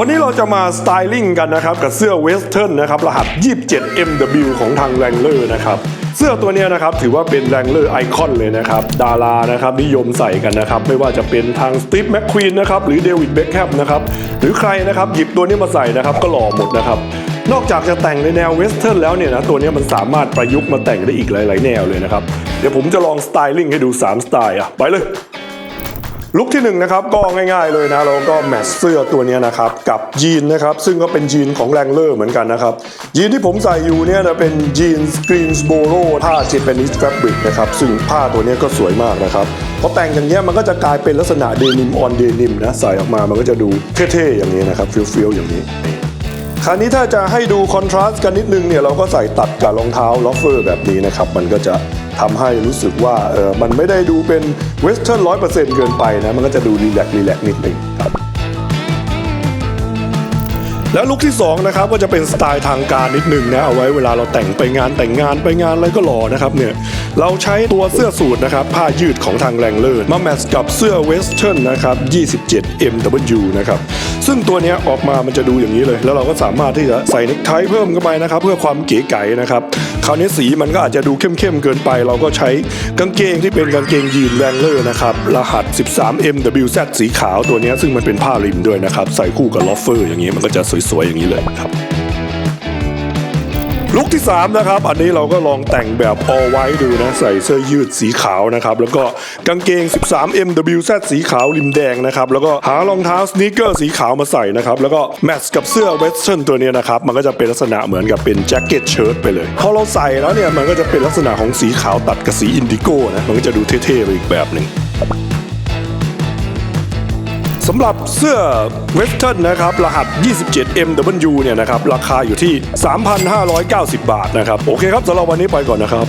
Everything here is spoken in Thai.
วันนี้เราจะมาสไตลิ่งกันนะครับกับเสื้อเวสเทิร์นนะครับรหัส 27MW ของทางแรงเลอร์นะครับเสื้อตัวนี้นะครับถือว่าเป็นแรงเลอร์ไอคอนเลยนะครับดารานะครับนิยมใส่กันนะครับไม่ว่าจะเป็นทางสตีฟแมคควีนนะครับหรือเดวิดเบคแฮมนะครับหรือใครนะครับหยิบตัวนี้มาใส่นะครับก็หล่อหมดนะครับนอกจากจะแต่งในแนวเวสเทิร์นแล้วเนี่ยนะตัวนี้มันสามารถประยุกต์มาแต่งได้อีกหลาย ๆ แนวเลยนะครับเดี๋ยวผมจะลองสไตลิ่งให้ดูสามสไตล์อะไปเลย ลุคที่หนึ่งนะครับก็ง่ายๆเลยนะเราก็แมทเสื้อตัวนี้นะครับกับยีนนะครับซึ่งก็เป็นยีนของแรงเลอร์เหมือนกันนะครับยีนที่ผมใส่อยู่เนี่ยนะเป็นยีนสกรีนสโบโรผ้าเจแปนิสแฟบริกนะครับซึ่งผ้าตัวนี้ก็สวยมากนะครับพอแต่งอย่างเงี้ยมันก็จะกลายเป็นลักษณะเดนิมออนเดนิมนะใส่ออกมามันก็จะดูเท่ๆอย่างนี้นะครับเฟี้ยวๆอย่างนี้คราวนี้ถ้าจะให้ดูคอนทราสต์กันนิดนึงเนี่ยเราก็ใส่ตัดกับรองเท้าลอฟเฟอร์แบบนี้นะครับมันก็จะ ทำให้รู้สึกว่าเออมันไม่ได้ดูเป็นเวสเทิร์นร้อยเปอร์เซ็นต์เกินไปนะ มันก็จะดูรีแลกซ์รีแลกซ์นิดนึงครับแล้วลุคที่2นะครับก็จะเป็นสไตล์ทางการนิดหนึ่งนะเอาไว้เวลาเราแต่งไปงานแต่งงานไปงานอะไรก็หล่อนะครับเนี่ยเราใช้ตัวเสื้อสูทนะครับผ้ายืดของทางแรงเลอร์มาแมทช์กับเสื้อเวสเทิร์นนะครับ 27 MW นะครับ ซึ่งตัวนี้ออกมามันจะดูอย่างนี้เลย แล้วเราก็สามารถที่จะใส่เนคไทเพิ่มเข้าไปนะครับ เพื่อความเก๋ไก๋นะครับคราวนี้สีมันก็อาจจะดูเข้มๆเกินไป เราก็ใช้กางเกงที่เป็นกางเกงยีนแรงเลอร์นะครับ รหัส 13 MWZ สีขาวตัวนี้ซึ่งมันเป็นผ้าริมด้วยนะครับ ใส่คู่กับลอฟเฟอร์อย่างนี้มันก็จะสวยๆอย่างนี้เลยครับ ลุคที่ 3 นะครับ อันนี้เราก็ลองแต่งแบบ all white ดูนะ ใส่เสื้อยืดสีขาวนะครับ แล้วก็กางเกง 13 MWZ สีขาวริมแดงนะครับ แล้วก็หารองเท้าสเนคเกอร์สีขาวมาใส่นะครับ แล้วก็แมทช์กับเสื้อเวสเทิร์นตัวนี้นะครับ มันก็จะเป็นลักษณะเหมือนกับเป็นแจ็คเก็ตเชิ้ตไปเลย พอเราใส่แล้วเนี่ย มันก็จะเป็นลักษณะของสีขาวตัดกับสีอินดิโก้นะ มันก็จะดูเท่ๆไปอีกแบบหนึ่ง สำหรับเสื้อเวสเทิร์นนะครับ รหัส 27MW เนี่ยนะครับ ราคาอยู่ที่ 3,590 บาทนะครับ โอเคครับสำหรับวันนี้ไปก่อนนะครับ